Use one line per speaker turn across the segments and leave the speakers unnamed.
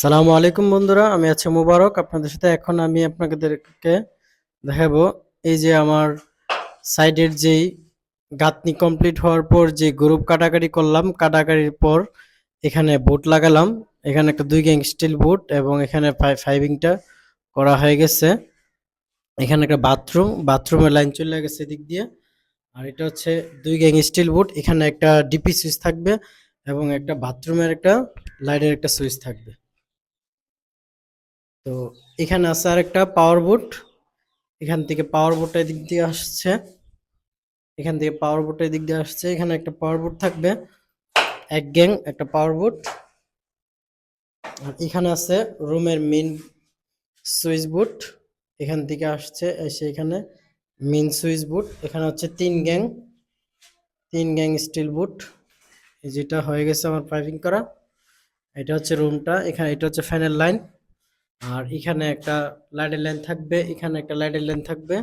সালামু আলাইকুম বন্ধুরা, আমি আছি মুবারক। আপনাদের সাথে এখন আমি আপনাদেরকে দেখাবো এই যে আমার সাইডের যেই গাঁথনি কমপ্লিট হওয়ার পর যে গ্রুপ কাটাকাটি করলাম, কাটাকাটির পর এখানে বুট লাগালাম। এখানে একটা দুই গ্যাং স্টিল বুট এবং এখানে ফাইভিংটা করা হয়ে গেছে। এখানে একটা বাথরুম বাথরুমের লাইন চলে গেছে এদিক দিয়ে। আর এটা হচ্ছে দুই গ্যাং স্টিল বুট এখানে একটা ডিপি সুইচ থাকবে এবং একটা বাথরুমের একটা লাইটের একটা সুইচ থাকবে। তো এখানে আছে আরেকটা পাওয়ার বোট এখান থেকে পাওয়ার বোটটা এদিক দিয়ে আসছে। এখান থেকে পাওয়ার বোটটা এদিক দিয়ে আসছে। এখানে একটা পাওয়ার বোট থাকবে। এক গ্যাং একটা পাওয়ার বোট আর এখানে আছে রুমের মেন সুইচ বোর্ড এখান থেকে আসছে, এসে এখানে মেন সুইচ বোর্ড এখানে হচ্ছে তিন গ্যাং তিন গ্যাং স্টিল বুট যেটা হয়ে গেছে আমার পাইপিং করা। এটা হচ্ছে রুমটা এখানে এটা হচ্ছে ফ্যানের লাইন আর এখানে একটা লাইটের লাইন থাকবে, এখানে একটা লাইটের লাইন থাকবে,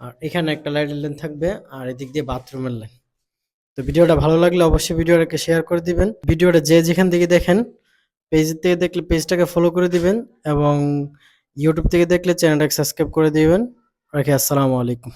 আর এখানে একটা লাইটের লাইন থাকবে, আর এদিক দিয়ে বাথরুমের লাইন তো ভিডিওটা ভালো লাগলে অবশ্যই ভিডিওটাকে শেয়ার করে দিবেন। ভিডিওটা যে যেখান থেকে দেখেন পেজ থেকে দেখলে পেজটাকে ফলো করে দিবেন এবং ইউটিউব থেকে দেখলে চ্যানেলটাকে সাবস্ক্রাইব করে দিবেন। রাখি, আসসালামু আলাইকুম।